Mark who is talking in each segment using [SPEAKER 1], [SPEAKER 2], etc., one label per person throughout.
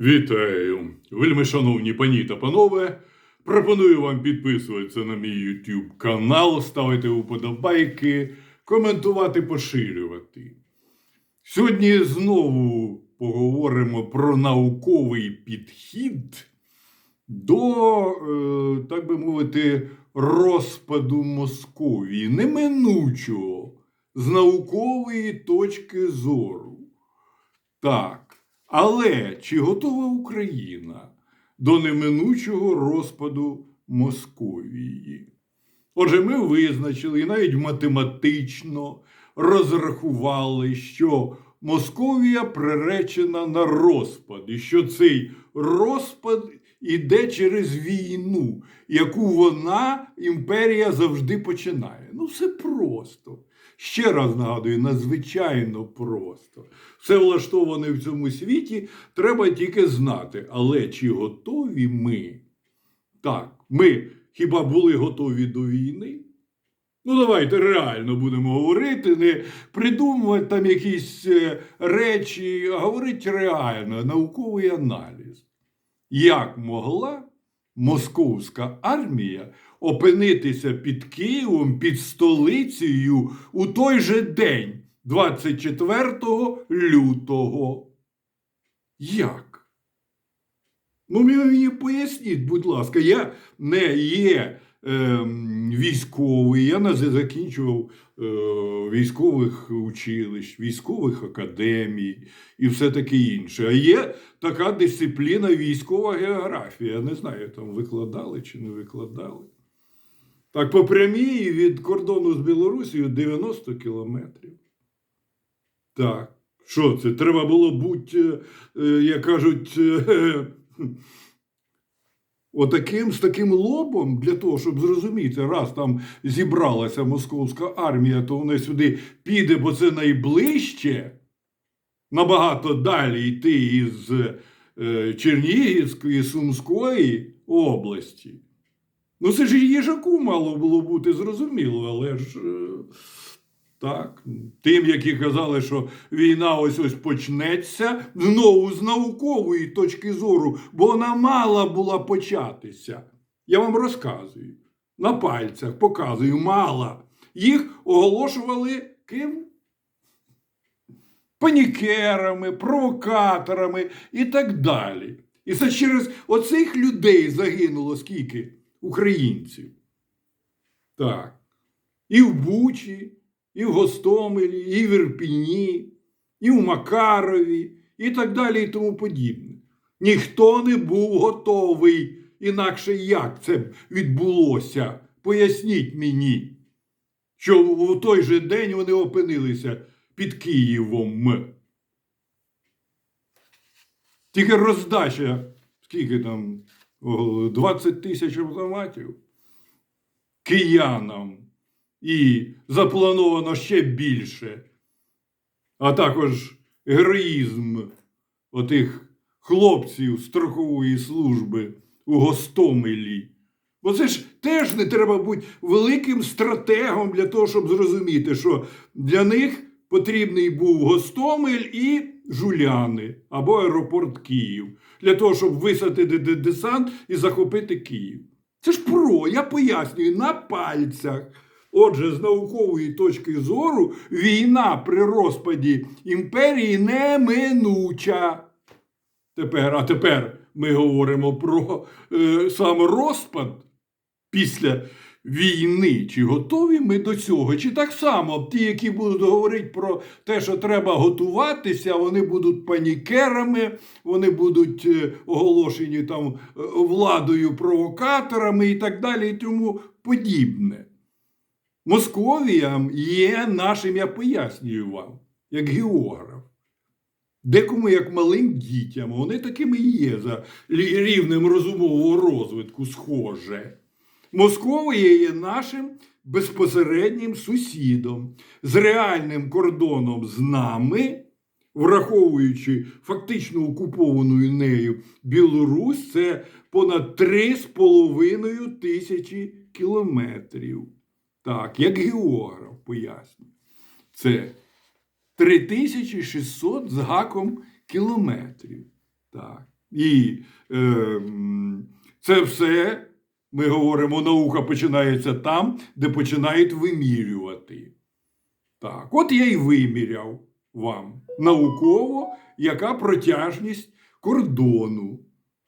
[SPEAKER 1] Вітаю, вельми шановні пані та панове. Пропоную вам підписуватися на мій YouTube канал, ставити вподобайки, коментувати, поширювати. Сьогодні знову поговоримо про науковий підхід до, е, так би мовити, розпаду Московії, неминучого з наукової точки зору. Так, але чи готова Україна до неминучого розпаду Московії? Отже, ми визначили і навіть математично розрахували, що Московія приречена на розпад, і що цей розпад іде через війну, яку вона, імперія, завжди починає. Ну, все просто. Ще раз нагадую, надзвичайно просто. Все влаштоване в цьому світі, треба тільки знати. Але чи готові ми? Так, ми хіба були готові до війни? Ну, давайте реально будемо говорити, не придумувати там якісь е, речі, а говорити реально, науковий аналіз. Як могла московська армія опинитися під Києвом, під столицею у той же день, 24 лютого? Як? Ну, мені поясніть, будь ласка, я не є ем, військовий, я не закінчував військових училищ, військових академій і все таке інше. А є така дисципліна військова географія. Я не знаю, там викладали чи не викладали. Так, по прямій від кордону з Білорусією 90 кілометрів. Так, що це? Треба було бути, е, як кажуть, е, отаким з таким лобом для того, щоб зрозуміти, раз там зібралася московська армія, то вона сюди піде, бо це найближче, набагато далі йти із е, Чернігівської, Сумської області. Ну, це ж їжаку мало було бути зрозуміло, але ж е, так. Тим, які казали, що війна ось ось почнеться, знову з наукової точки зору, бо вона мала була початися. Я вам розказую. На пальцях показую, мала. Їх оголошували ким? Панікерами, провокаторами і так далі. І це через оцих людей загинуло скільки українців. Так. І в Бучі, і в Гостомелі, і в Ірпіні, і в Макарові, і так далі, і тому подібне. Ніхто не був готовий. Інакше як це відбулося? Поясніть мені, що в той же день вони опинилися під Києвом. Тільки роздача, скільки там, 20 тисяч автоматів киянам і заплановано ще більше, а також героїзм отих хлопців страхової служби у Гостомелі. Бо це ж теж не треба бути великим стратегом для того, щоб зрозуміти, що для них потрібний був Гостомель і Жуляни або аеропорт Київ для того, щоб висадити де- десант і захопити Київ. Це ж про, я пояснюю, на пальцях. Отже, з наукової точки зору, війна при розпаді імперії неминуча. Тепер, а тепер ми говоримо про е, сам розпад після війни. Чи готові ми до цього? Чи так само ті, які будуть говорити про те, що треба готуватися, вони будуть панікерами, вони будуть е, оголошені там е, владою провокаторами і так далі, і тому подібне. Московія є нашим, я пояснюю вам, як географ. Декому як малим дітям, вони такими є за рівнем розумового розвитку, схоже. Московія є нашим безпосереднім сусідом з реальним кордоном з нами, враховуючи фактично окупованою нею Білорусь, це понад 3,5 тисячі кілометрів. Так, як географ пояснюю. Це 3600 з гаком кілометрів. Так. І е, це все, ми говоримо, наука починається там, де починають вимірювати. Так, от я й виміряв вам науково, яка протяжність кордону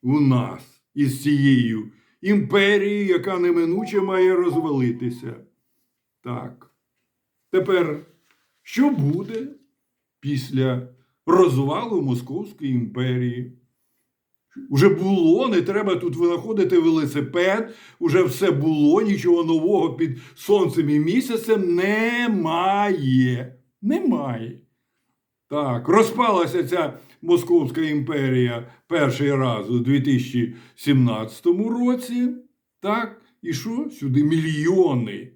[SPEAKER 1] у нас із цією імперією, яка неминуче має розвалитися. Так. Тепер, що буде після розвалу Московської імперії? Уже було, не треба тут винаходити велосипед, уже все було, нічого нового під сонцем і місяцем немає. Немає. Так, розпалася ця Московська імперія перший раз у 2017 році. Так, і що? Сюди мільйони.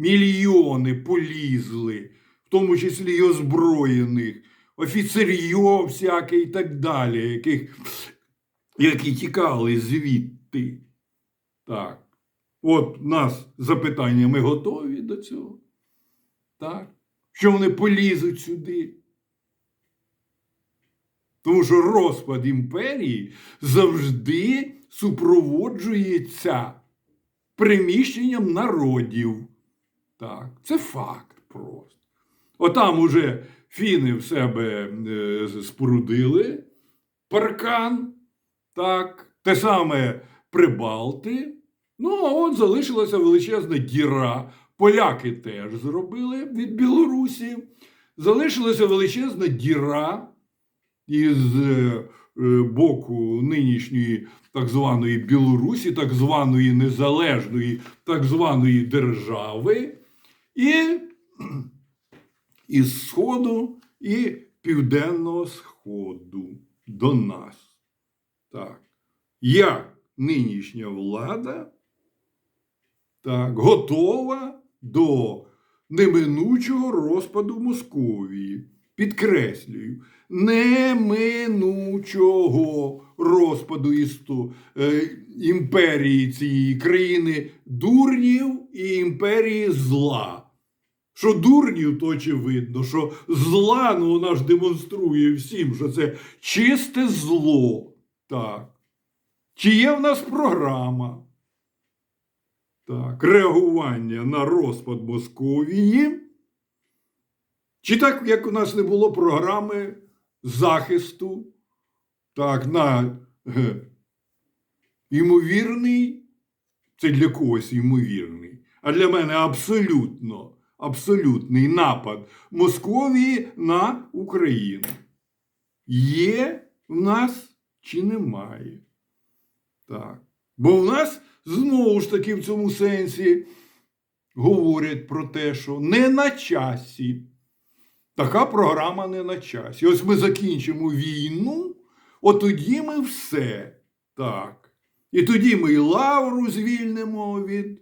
[SPEAKER 1] Мільйони полізли, в тому числі й озброєних, офіцерів всяке і так далі, яких, які тікали звідти. Так. От у нас запитання, ми готові до цього? Так? Що вони полізуть сюди? Тому що розпад імперії завжди супроводжується приміщенням народів. Так, це факт просто. Отам уже фіни в себе е, спорудили паркан, так, те саме Прибалти. Ну, а от залишилася величезна діра. Поляки теж зробили від Білорусі. Залишилася величезна діра із е, е, боку нинішньої так званої Білорусі, так званої незалежної, так званої держави, і із Сходу і Південного Сходу до нас. Так. Як нинішня влада так, готова до неминучого розпаду Московії. Підкреслюю, неминучого розпаду істо, е, імперії цієї країни дурнів і імперії зла. Що дурнів, то очевидно, що зла, ну вона ж демонструє всім, що це чисте зло. Так. Чи є в нас програма? Так, реагування на розпад Московії. Чи так, як у нас не було програми захисту, так, на е, ймовірний, це для когось ймовірний, а для мене абсолютно, абсолютний напад Московії на Україну. Є в нас чи немає? Так. Бо в нас знову ж таки в цьому сенсі говорять про те, що не на часі. Така програма не на часі. Ось ми закінчимо війну, от тоді ми все. Так. І тоді ми і лавру звільнимо від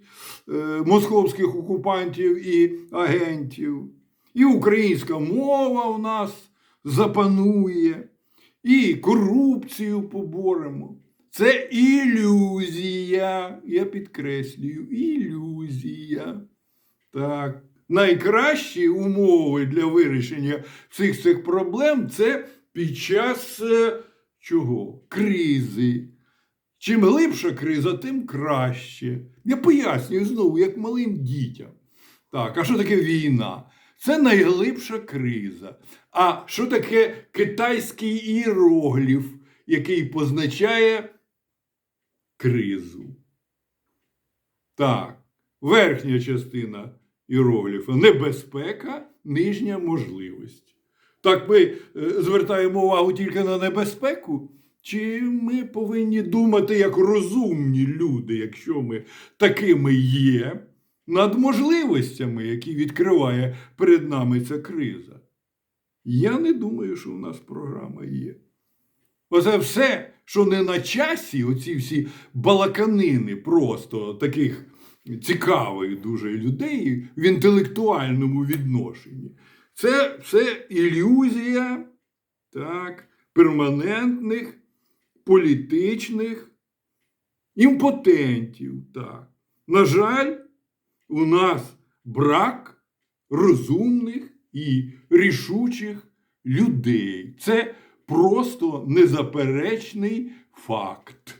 [SPEAKER 1] е, московських окупантів і агентів, і українська мова в нас запанує, і корупцію поборемо. Це ілюзія, я підкреслюю, ілюзія. Так. Найкращі умови для вирішення всіх цих проблем це під час е, чого? Кризи. Чим глибша криза, тим краще. Я пояснюю знову, як малим дітям. Так, а що таке війна? Це найглибша криза. А що таке китайський іерогліф, який позначає кризу? Так, верхня частина іерогліфа небезпека, нижня можливість. Так ми е, звертаємо увагу тільки на небезпеку, чи ми повинні думати як розумні люди, якщо ми такими є, над можливостями, які відкриває перед нами ця криза? Я не думаю, що в нас програма є. Оце все, що не на часі, оці всі балаканини просто таких цікавих дуже людей в інтелектуальному відношенні. Це все ілюзія так, перманентних політичних імпотентів. Так. На жаль, у нас брак розумних і рішучих людей. Це просто незаперечний факт.